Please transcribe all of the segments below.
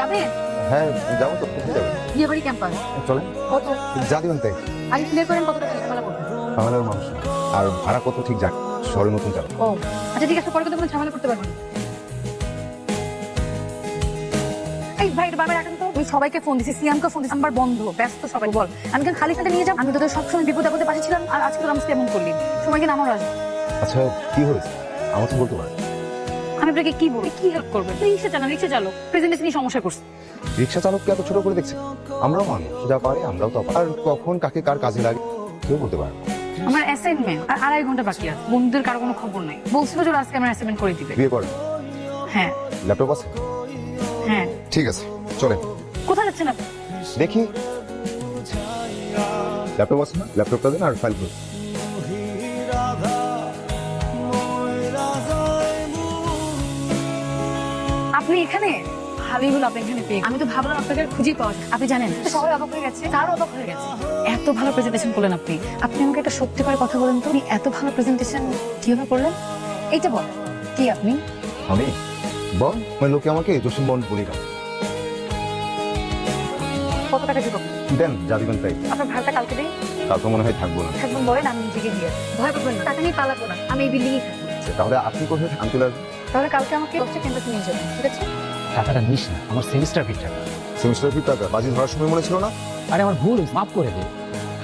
যাবেন হ্যাঁ যাব তো কোথায় যাবে? বিয়ে ক্যাম্পাস চলে কত? যা তাই। আগে ক্লিয়ার করেন কত টাকা ঝামেলা করবেন। বাংলার মানুষ। আর ভাড়া কত ঠিক জানি শহরে নতুন চালু ও আচ্ছা ঠিক আছে পরে কিন্তু কোনো ঝামেলা করতে পারবেন না। এই ভাই এটা বারবার রাখেন তো। আমি সবাইকে ফোন দিছি সিয়ামকে ফোন দিছি নাম্বার বন্ধ ব্যস্ত সবাই। বল। আমি কেন খালি সাথে নিয়ে যাব? আমি তোদের সবসময় বিপদ আপদে পাশে ছিলাম আর আজকে তোর এমন করলি। সময় কিনা আমারও আসবে? আচ্ছা কি হয়েছে? আমার তো বলতে পারেন আমি আপনাকে কি বলি? কি হেল্প করবেন? রিক্সা চালান রিক্সা চালো প্রেজেন্টেশনই সমস্যা করছে। রিক্সা চালককে এত ছোট করে দেখছি? আমরাও মানুষ যা পারে আমরাও তো আর কখন কাকে কার কাজে লাগে কেউ বলতে পারে না। আমার অ্যাসাইনমেন্ট আর আড়াই ঘণ্টা বাকি আছে। বন্ধুদের কারও কোনো খবর নাই। বলছিল যে আজকে আমার অ্যাসাইনমেন্ট করে দিবে। বিয়ে করেন হ্যাঁ। ল্যাপটপ আছে? হ্যাঁ। ঠিক আছে চলেন। কোথায় যাচ্ছেন আপনি? দেখি। ল্যাপটপ আছে না? ল্যাপটপটা দেন আর ফাইল করুন এখানে? ভালোই হলো আপনি এখানে পেয়ে আমি তো ভাবলাম আপনাকে খুঁজেই পাওয়া আপনি জানেন সবাই অবাক হয়ে গেছে তারও অবাক হয়ে গেছে। এত ভালো প্রেজেন্টেশন করলেন আপনি। আপনি আমাকে একটা সত্যি করে কথা বলেন তো এত ভালো প্রেজেন্টেশন কীভাবে করলেন? এইটা বল কি আপনি? আমি? বল মানে লোকে আমাকে জসিম বন্ড বলি না কত টাকা দিব? দেন যা দিবেন তাই। আপনার ভাড়াটা কালকে মনে হয় থাকব না। থাকবেন বলেন আমি নিজেকে দিয়ে। ভয় পাবেন না টাকা নিয়ে পালাবো না আমি এই বিল্ডিংই থাকব। তাহলে আপনি কোথায় আমি তাহলে কালকে আমাকে হচ্ছে ক্যাম্পাসে নিয়ে যাবেন ঠিক আছে? টাকাটা নিস না আমার সেমিস্টার ফির টাকা সেমিস্টার ফি টাকা? বাজি ধরার সময় মনে ছিল না? আরে আমার ভুল মাফ করে দে।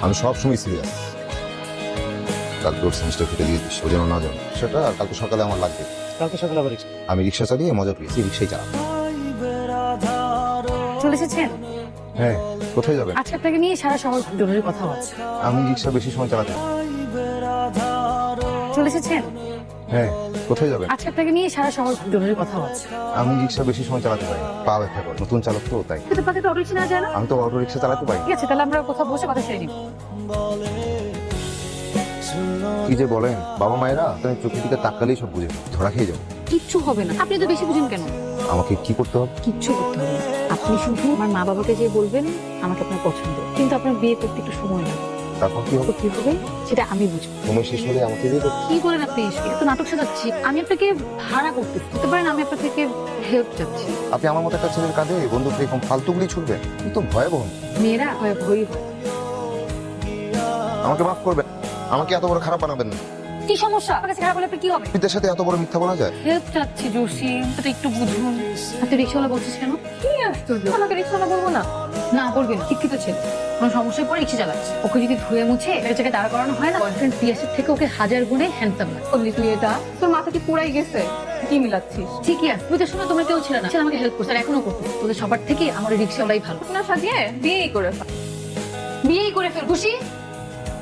আমি সব সময় সিরিয়াস কালকে ওর সেমিস্টার ফিতে দিয়ে দিস ও যেন না জানো। সেটা আর কালকে সকালে আমার লাগবে। কালকে সকালে আবার আমি রিক্সা চালিয়ে মজা পেয়েছি। রিক্সাই চালাবো চলে। এসেছেন? হ্যাঁ কোথায় যাবেন? আজকে আপনাকে নিয়ে সারা শহর জরুরি কথা আছে। আমি রিক্সা বেশি সময় চালাতে চলে এসেছেন? হ্যাঁ কোথায় যাবেন? আজকে আপনাকে নিয়ে সারা শহর জরুরি কথা আছে আমি রিক্সা বেশি সময় চালাতে পারি না। পা ব্যথা করে। নতুন চালক তো তাই। কিন্তু পাশে তো অটো রিক্সা নেওয়া যায় না? আমি তো অটো রিক্সা চালাতে পারি। ঠিক আছে তাহলে আমরা কোথাও বসে কথা সেরে নিব। কি যে বলেন বাবা মায়েরা তুমি চোখের দিকে তাকালেই সব বুঝে। ধরা খেয়ে যাব। কিচ্ছু হবে না। আপনি তো বেশি বুঝেন কেন? আমাকে কি করতে হবে? কিচ্ছু করতে হবে না। আপনি শুধু আমার মা বাবাকে যে বলবেন আমাকে আপনার পছন্দ। কিন্তু আপনার বিয়ে করতে একটু সময় লাগবে। তারপর কি হবে? কি হবে? সেটা আমি বুঝব। সময় শেষ হলে আমাকে দিয়ে দেবে। কি করেন আপনি এত নাটক সাজাচ্ছি। আমি আপনাকে ভাড়া করতে হতে পারেন আমি আপনার থেকে হেল্প চাচ্ছি। আপনি আমার মতো একটা ছেলের কাঁধে বন্ধু এরকম ফালতুগুলি ছুটবে তুমি তো ভয়াবহ। মেয়েরা হয় ভয়ই হয়। আমাকে মাফ করবেন। আমাকে এত বড় খারাপ বানাবেন না। কি সমস্যা? আপনার কাছে খারাপ হলে কি হবে? পিতের সাথে এত বড় মিথ্যা বলা যায়? হেল্প চাচ্ছি এটা একটু বুঝুন। আপনি রিক্সাওয়ালা বলছিস কেন? আশ্চর্য আমাকে রিক্সাওয়ালা বলব না? না বলবেন শিক্ষিত ছেলে। কোনো সমস্যায় পরে রিক্সা চালাচ্ছে। ওকে যদি ধুয়ে মুছে জায়গায় দাঁড়া করানো হয় না বয়ফ্রেন্ড পিএসএর থেকে ওকে হাজার গুণে হ্যান্ডসাম লাগে বললি তুই এটা তোর মাথা কি পুরাই গেছে? কি মিলাচ্ছিস? ঠিকই আছে। তুই তো তোমার কেউ ছিল না। সে আমাকে হেল্প করছে আর এখনও করছে। তোদের সবার থেকে আমার রিক্সাওয়ালাই ভালো। না সাজিয়ে বিয়েই করে ফেল। বিয়েই করে ফেল। খুশি?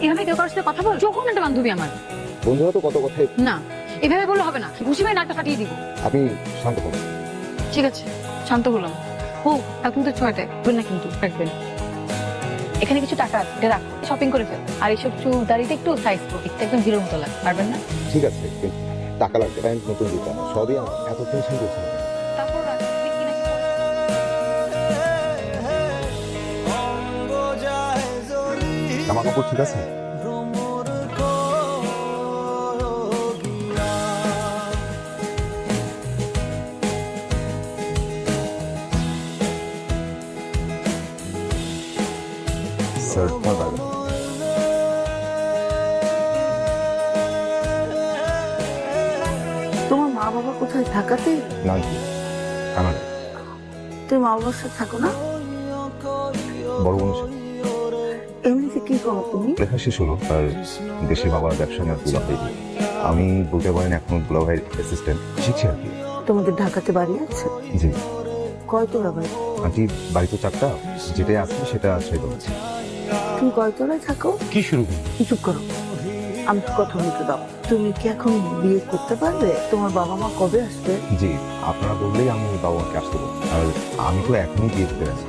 এভাবে কেউ কারোর সাথে কথা বল। যখন একটা বান্ধবী আমার। বন্ধুরা তো কত কথাই না এভাবে বললে হবে না। খুশি ভাই নাকটা ফাটিয়ে দিব। আপনি শান্ত হন ঠিক আছে শান্ত হলাম। ও কাল কিন্তু ছয়টায় না কিন্তু। রাখবেন এখানে কিছু টাকা আছে এটা রাখো শপিং করে ফেল। আর এইসব চুল দাড়িতে একটু সাইজ করো দেখতে একদম হিরোর মতো লাগে পারবেন না? ঠিক আছে টাকা লাগবে প্যান্ট নতুন জুতা সবই আমার এত টেনশন করছে না। তারপর রাখো, দেখি জামা কাপড় ঠিক আছে? তোমার ব্যাগ। তোমার মা বাবা কোথায়? ঢাকাতে? না জি কানাডা তুমি মা বাবার সাথে থাকো না? বড় সাথে। এমনিতে কি করো তুমি? লেখা শেষ হলো আর দেশে বাবার ব্যবসা নেওয়ার দুলাভাই দিয়ে। আমি বলতে পারেন এখন দুলাভাইয়ের অ্যাসিস্ট্যান্ট শিখছি আর কি। তোমাদের ঢাকাতে বাড়ি আছে? জি। কয়তলা বাড়ি? আন্টি বাড়ি তো চারটা যেটাই আছে সেটা আছে তো তুমি কয়তলায় থাকো। কি শুরু চুপ করো। আমি তো কথা বলতে দাও। তুমি কি এখন বিয়ে করতে পারবে? তোমার বাবা মা কবে আসবে? জি আপনারা বললেই আমি বাবা মাকে আসতে বলব। আর আমি তো এখনই বিয়ে করতে আছি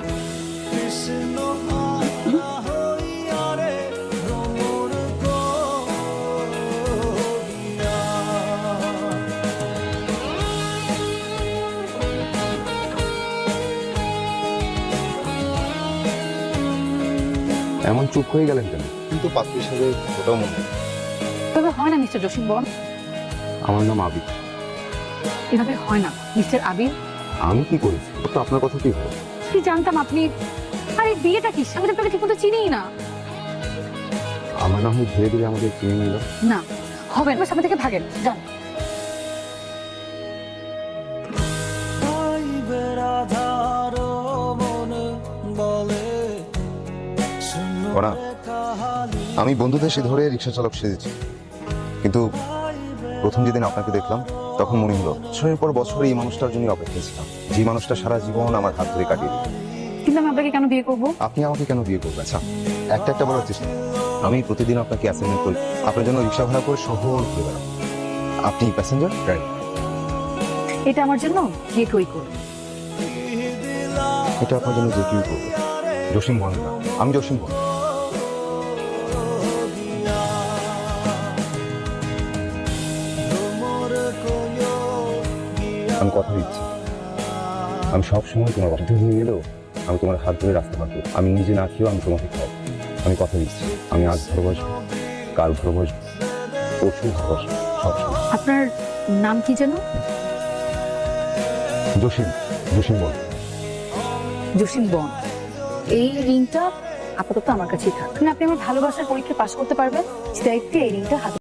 এমন চুপ হয়ে গেলেন কেন? কিন্তু পাত্র হিসাবে ওটাও মনে হয়। এভাবে হয় না মিস্টার জসিম বন আমার নাম আবিদ এভাবে হয় না মিস্টার আবির। আমি কি করেছি? ও তো আপনার কথা কি হলো কি জানতাম আপনি আরে বিয়েটা কি? আমি তো আপনাকে ঠিক মতো চিনিই না। আমার নাম ধীরে ধীরে আমাদের চিনে নিল। না হবে না সামনে থেকে ভাগেন। যান। ওরা আমি বন্ধুদের সে ধরে রিক্সা চালক সেজেছি কিন্তু প্রথম যেদিন আপনাকে দেখলাম তখন মনে হলো বছরের পর বছর এই মানুষটার জন্য অপেক্ষা ছিলাম। যে মানুষটা সারা জীবন আমার হাত ধরে কাটিয়ে দিল কিন্তু আমি আপনাকে কেন বিয়ে করব? আপনি আমাকে কেন বিয়ে করবেন? আচ্ছা একটা একটা বলার চেষ্টা আমি প্রতিদিন আপনাকে অ্যাসাইনমেন্ট করি। আপনার জন্য রিক্সা ভাড়া করে শহর ঘুরে বেড়াবো। আপনি প্যাসেঞ্জার ড্রাইভার এটা আমার জন্য যে কেউই করবে। এটা আপনার জন্য যে কেউ করবে। জসিম না আমি জসিম বল আমি কথা দিচ্ছি। আমি সব সময় তোমার বাধ্য হয়ে গেলেও আমি তোমার হাত ধরে রাখতে পারব আমি নিজে না খেয়েও আমি তোমাকে খাওয়াবো। আমি কথা দিচ্ছি। আমি আজ ভালোবাসবো কাল ভালোবাসবো পরশু ভালোবাসবো সবসময় আপনার নাম কি যেন? জসিম জসিম বল। জসিম বন এই রিংটা আপাতত আমার কাছেই থাক। আপনি আমার ভালোবাসার পরীক্ষা পাশ করতে পারবেন। দায়িত্বে এই রিংটা হাতে